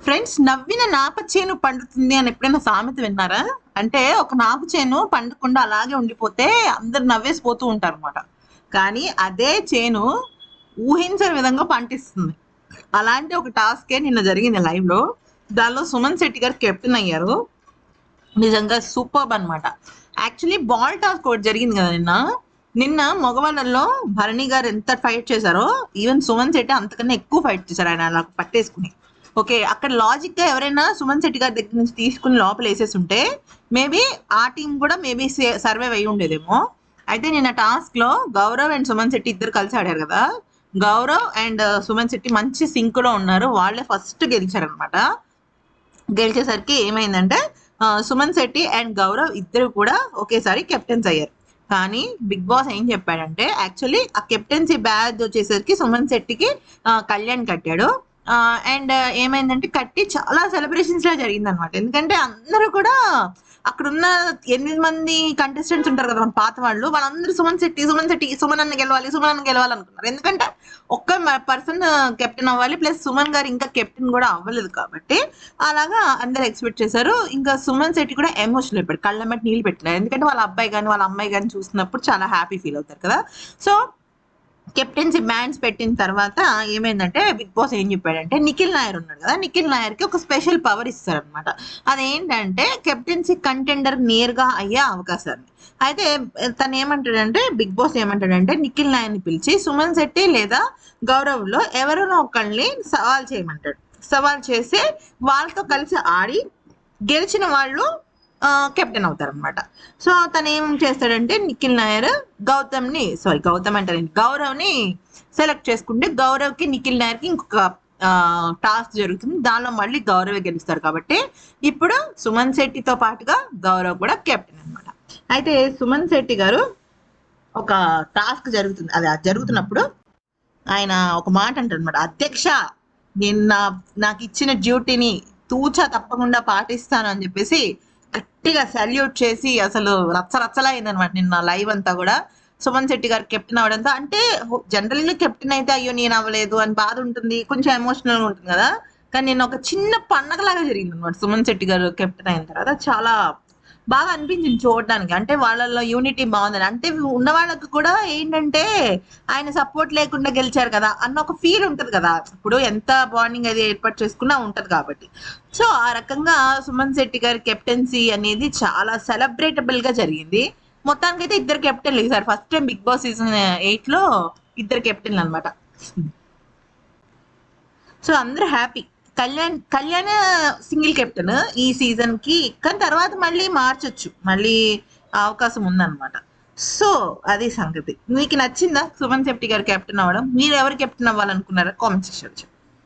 Friends నవ్విన నాప చేను పండుతుంది అని ఎప్పుడైనా సామెత విన్నారా? అంటే ఒక నాపు చేను పండకుండా అలాగే ఉండిపోతే అందరు నవ్వేసిపోతూ ఉంటారు అనమాట కానీ అదే చేను ఊహించని విధంగా పంటిస్తుంది అలాంటి ఒక టాస్కే నిన్న జరిగింది లైవ్లో దానిలో సుమన్ శెట్టి గారు కెప్టెన్ అయ్యారు. నిజంగా సూపర్బ్ అన్నమాట. యాక్చువల్లీ బాల్ టాస్క్ ఒకటి జరిగింది కదా నిన్న. నిన్న మగవాళ్ళల్లో భరణి గారు ఎంత ఫైట్ చేశారో ఈవెన్ సుమన్ శెట్టి అంతకన్నా ఎక్కువ ఫైట్ చేశారు ఆయన అలా పట్టేసుకుని. ఓకే అక్కడ లాజిక్గా ఎవరైనా సుమన్ శెట్టి గారి దగ్గర నుంచి తీసుకుని లోపల వేసేసి ఉంటే మేబీ ఆ టీం కూడా మేబీ సర్వైవ్ అయి ఉండేదేమో. అయితే నిన్న టాస్క్లో గౌరవ్ అండ్ సుమన్ శెట్టి ఇద్దరు కలిసి ఆడారు కదా. గౌరవ్ అండ్ uh, సుమన్ శెట్టి మంచి సింక్లో ఉన్నారు. వాళ్ళే ఫస్ట్ గెలిచారనమాట గెలిచేసరికి ఏమైందంటే uh, సుమన్ శెట్టి అండ్ గౌరవ్ ఇద్దరు కూడా ఒకేసారి కెప్టెన్స్ అయ్యారు. కానీ బిగ్ బాస్ ఏం చెప్పాడంటే యాక్చువల్లీ ఆ కెప్టెన్సీ బ్యాచ్ వచ్చేసరికి సుమన్ శెట్టికి uh, కళ్యాణ్ కట్టాడు. అండ్ ఏమైందంటే కట్టి చాలా సెలబ్రేషన్స్ లా జరిగింది అనమాట ఎందుకంటే అందరూ కూడా అక్కడ ఉన్న ఎనిమిది మంది కంటెస్టెంట్స్ ఉంటారు కదా మన పాత వాళ్ళు వాళ్ళందరూ సుమన్ శెట్టి సుమన్ శెట్టి సుమన్ అన్న గెలవాలి సుమన్ అన్న గెలవాలి అనుకున్నారు. ఎందుకంటే ఒక్క పర్సన్ కెప్టెన్ అవ్వాలి ప్లస్ సుమన్ గారు ఇంకా కెప్టెన్ కూడా అవ్వలేదు కాబట్టి అలాగా అందరు ఎక్స్పెక్ట్ చేశారు. ఇంకా సుమన్ శెట్టి కూడా ఎమోషనల్ అయిపోయాడు. కళ్ళమ్మటి నీళ్ళు పెట్టలేదు ఎందుకంటే వాళ్ళ అబ్బాయి కానీ వాళ్ళ అమ్మాయి కానీ చూసినప్పుడు చాలా హ్యాపీ ఫీల్ అవుతారు కదా. సో కెప్టెన్సీ బ్యాండ్స్ పెట్టిన తర్వాత ఏమైందంటే బిగ్ బాస్ ఏం చెప్పాడంటే నిఖిల్ నాయర్ ఉన్నాడు కదా నిఖిల్ నాయర్కి ఒక స్పెషల్ పవర్ ఇస్తారనమాట అదేంటంటే కెప్టెన్సీ కంటెండర్ నేరుగా అయ్యే అవకాశాన్ని అయితే తను ఏమంటాడంటే బిగ్ బాస్ ఏమంటాడంటే నిఖిల్ నాయర్ని పిలిచి సుమన్ శెట్టి లేదా గౌరవ్లో ఎవరినో ఒకళ్ళని సవాల్ చేయమంటాడు. సవాల్ చేసి వాళ్ళతో కలిసి ఆడి గెలిచిన వాళ్ళు కెప్టెన్ అవుతారు అనమాట సో తను ఏం చేస్తాడంటే నిఖిల్ నాయర్ గౌతమ్ని సారీ గౌతమ్ అంటారండి గౌరవ్ని సెలెక్ట్ చేసుకుంటే గౌరవ్కి నిఖిల్ నాయర్కి ఇంకొక టాస్క్ జరుగుతుంది. దానిలో మళ్ళీ గౌరవే గెలుస్తారు కాబట్టి ఇప్పుడు సుమన్ శెట్టితో పాటుగా గౌరవ్ కూడా కెప్టెన్ అన్నమాట. అయితే సుమన్ శెట్టి గారు ఒక టాస్క్ జరుగుతుంది అది జరుగుతున్నప్పుడు ఆయన ఒక మాట అంటారు అనమాట అధ్యక్ష నేను నా నాకు ఇచ్చిన డ్యూటీని తూచా తప్పకుండా పాటిస్తాను అని చెప్పేసి గట్టిగా సల్యూట్ చేసి అసలు రచ్చ రచ్చలా అయిందనమాట నిన్న లైవ్ అంతా కూడా. సుమన్ శెట్టి గారు కెప్టెన్ అవడంతో అంటే జనరల్గా కెప్టెన్ అయితే అయ్యో నేను అవ్వలేదు అని బాధ ఉంటుంది కొంచెం ఎమోషనల్ ఉంటుంది కదా. కానీ నేను ఒక చిన్న పండగలాగా జరిగింది అనమాట సుమన్ శెట్టి గారు కెప్టెన్ అయిన తర్వాత. చాలా బాగా అనిపించింది చూడడానికి. అంటే వాళ్ళలో యూనిటీ బాగుందని. అంటే ఉన్న వాళ్ళకి కూడా ఏంటంటే ఆయన సపోర్ట్ లేకుండా గెలిచారు కదా అన్న ఒక ఫీల్ ఉంటది కదా. ఇప్పుడు ఎంత బాండింగ్ అది ఏర్పాటు చేసుకున్నా ఉంటది కాబట్టి. సో ఆ రకంగా సుమన్ శెట్టి గారి కెప్టెన్సీ అనేది చాలా సెలబ్రేటబుల్గా జరిగింది. మొత్తానికి అయితే ఇద్దరు కెప్టెన్లు ఈసారి first time big boss season ఎయిట్లో ఇద్దరు కెప్టెన్లు అనమాట సో అందరు happy Kalyan Kalyan single captain ఈ సీజన్కి. కానీ తర్వాత మళ్ళీ మార్చొచ్చు. మళ్ళీ అవకాశం ఉందన్నమాట. సో అది సంగతి. మీకు నచ్చిందా? సుమన్ శెట్టి గారు కెప్టెన్ అవ్వడం. మీరు ఎవరు కెప్టెన్ అవ్వాలనుకున్నారా? Comment section